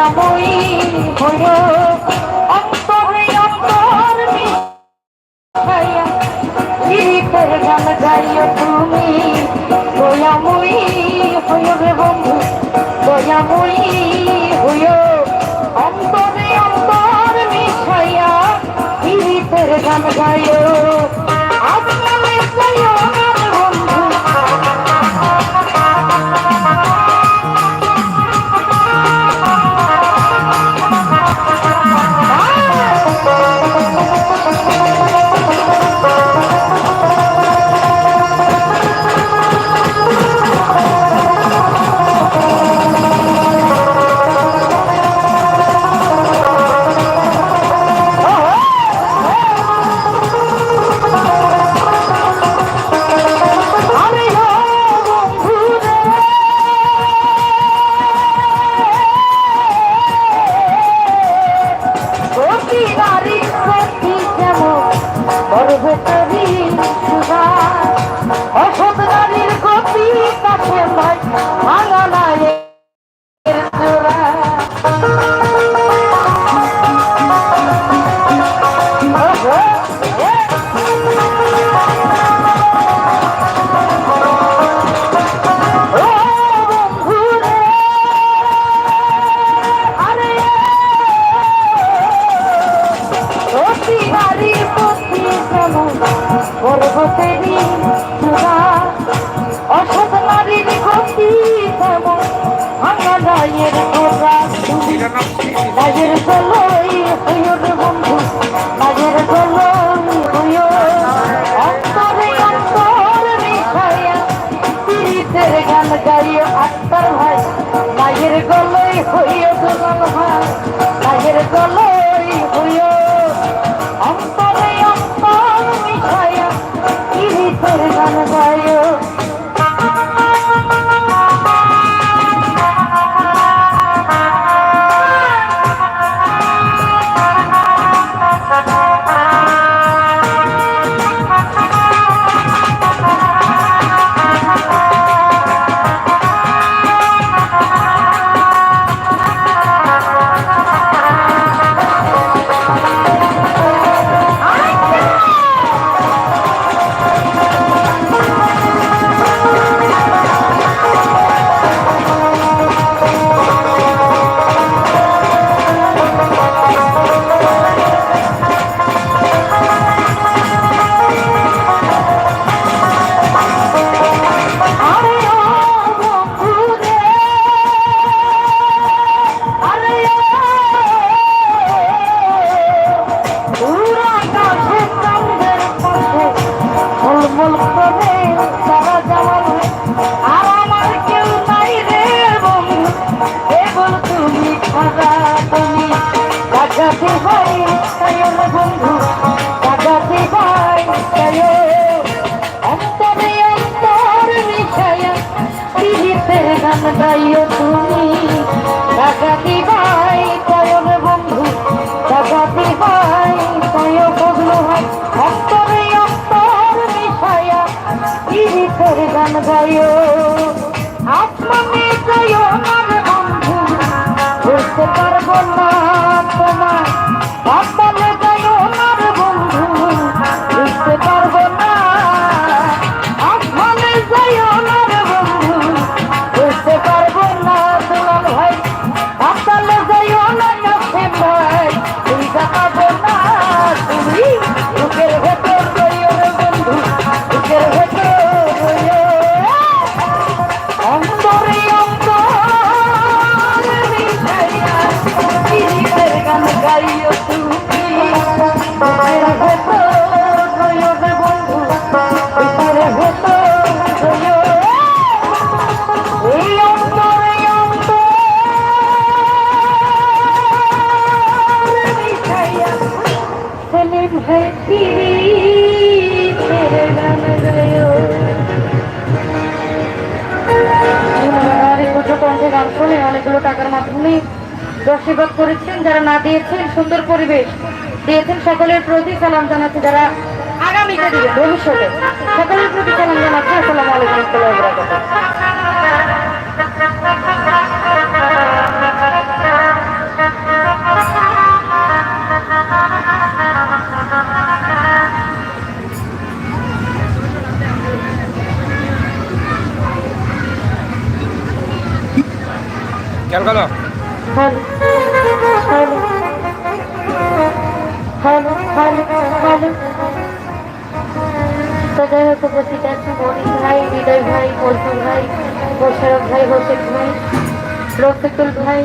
দয়াময়ী হইল গায়ের গোড়া তুমি নাগের গলই হইও রে বন্ধু নাগের গলই হইও অন্তরে অন্তর মিশাইয়া পীড়িতের গান গাইও আত্মার ভাই। নাগের গলই হইও দুলাল ভাই নাগের গলই হইও অন্তরে অন্তর মিশাইয়া পীড়িতের গান গাইও পীড়িতের গান গাইও তুমি। ডাকাতি ভাই তাই বন্ধু। ডাকাতি ভাই তাই বন্ধু। হয় অন্তরে অন্তর মিশাইয়া পীড়িতের গান গাইও। আসমানে যাইও আমার বন্ধু। বুঝতে পারব না দর্শীবাদ করেছেন যারা না দিয়েছেন সুন্দর পরিবেশ দিয়েছেন সকলের প্রতি সালাম জানাচ্ছি যারা আগামী ভবিষ্যতে। সকলের প্রতি সালাম জানাচ্ছি। আসসালাম আলাইকুম Quero. বারাকাতুহু। খেয়াল করো hello hello hello hello hello তো যাই হোক উপস্থিত আছে? মনির ভাই হৃদয় ভাই মজদুর ভাই, মোশারফ ভাই, হোসেন ভাই, রফিকুল ভাই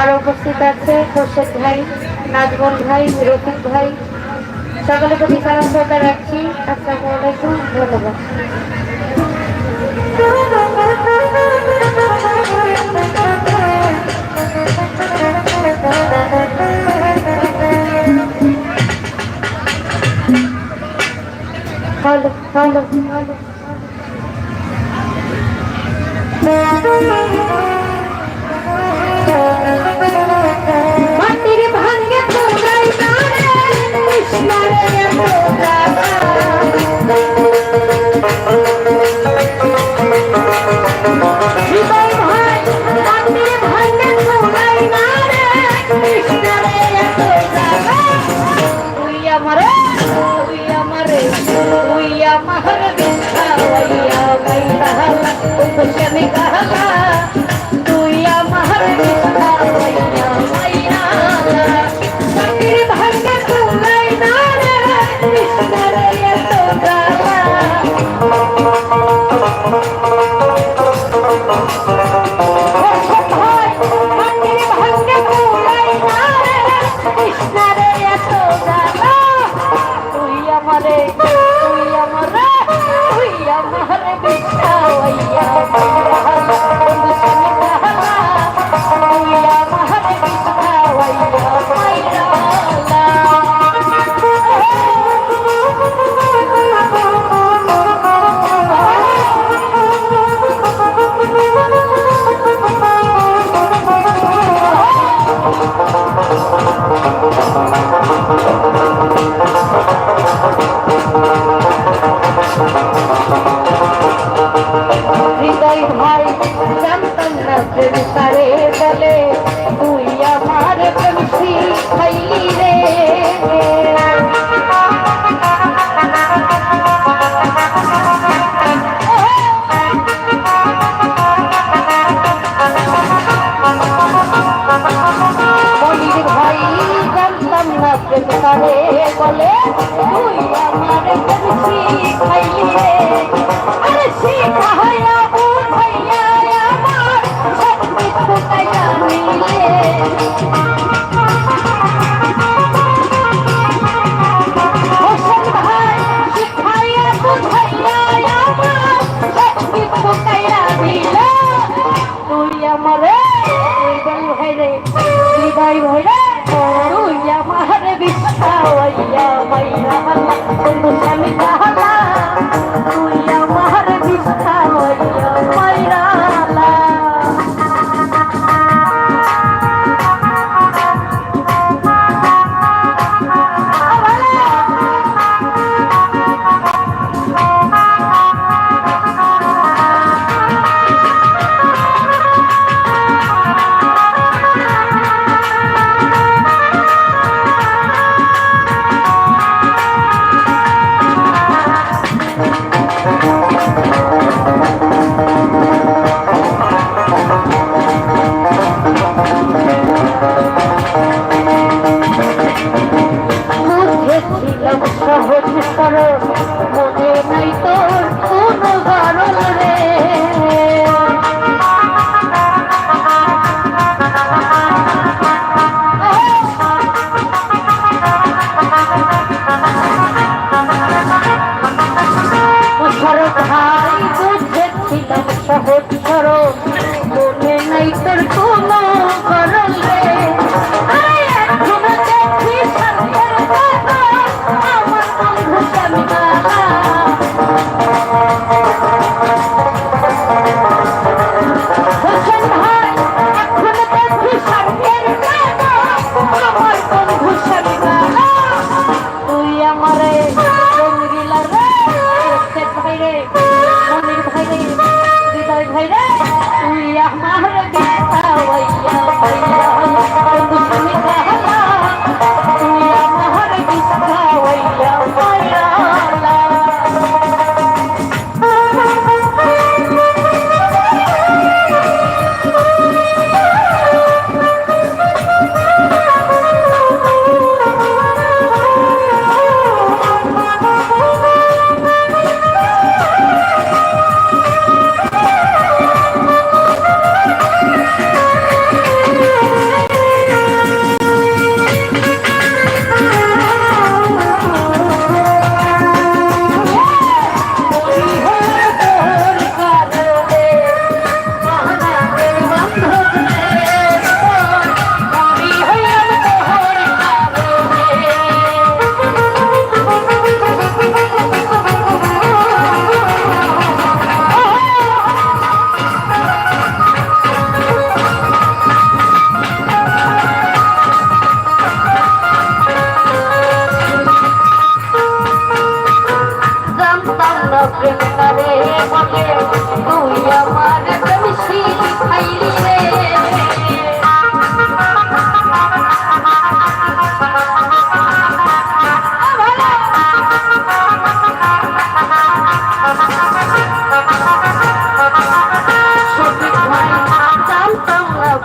আর উপস্থিত আছে। হোসেন ভাই, নাজমুল ভাই, রফিক ভাই। সকলের প্রতি শ্রদ্ধা রাখছি। আসসালামু আলাইকুম। ধন্যবাদ। না প্রেম তারে বলে তুই আমার শিখাইলি রে আরে শিখাইয়া বুঝাইয়া আমার সব কিছু কাইয়া মিলে তুই আমারে তুই ভাই রে, তুই ভাই ভাই রে। করো মনে তোর কোনো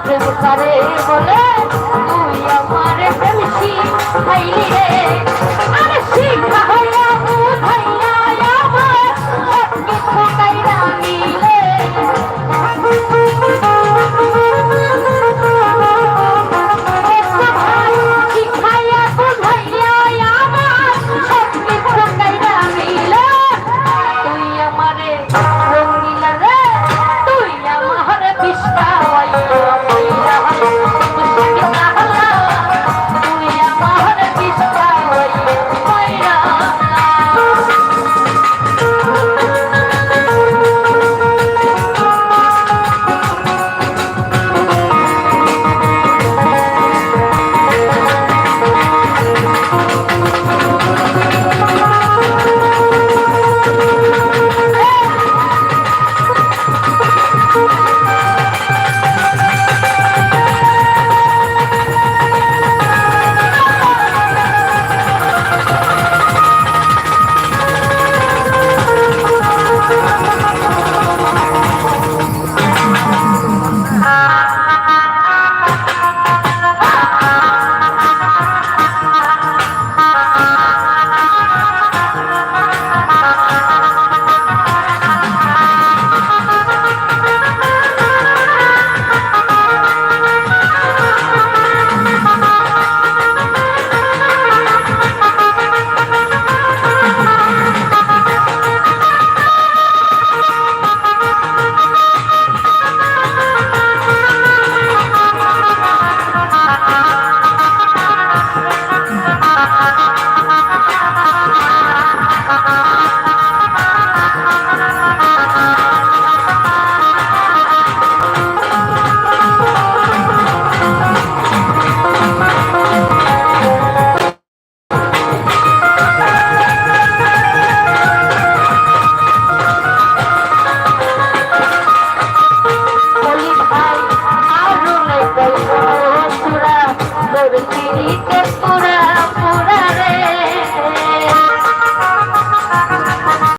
প্রেম করে বলে তুই আমার প্রেমসি খাইলি রে। আরে শিখা হইয়া